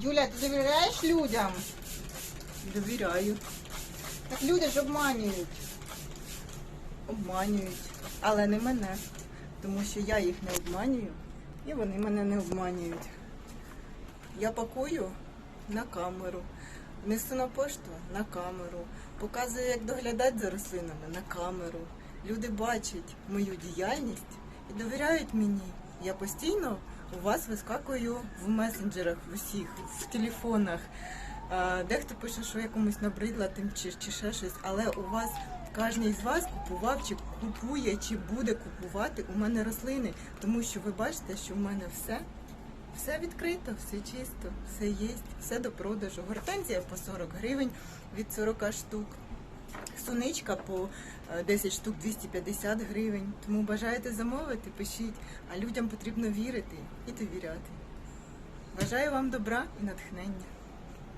Юля, ти довіряєш людям? Довіряю, Так люди ж обманюють. обманюють, але не мене, тому що я їх не обманюю і вони мене не обманюють. Я пакую на камеру, несу на пошту на камеру, показую, як доглядати за рослинами на камеру. Люди бачать мою діяльність і довіряють мені. Я постійно у вас вискакую в месенджерах, в усіх, в телефонах. Дехто пише, що я комусь набридла тим чи, чи ще щось, але у вас кожен із вас купував чи купує, чи буде купувати у мене рослини, тому що ви бачите, що в мене все, все відкрито, все чисто, все є, все до продажу. Гортензія по 40 гривень від 40 штук. Суничка по е, 10 штук 250 гривень. Тому бажаєте замовити, пишіть. А людям потрібно вірити і довіряти. Бажаю вам добра і натхнення.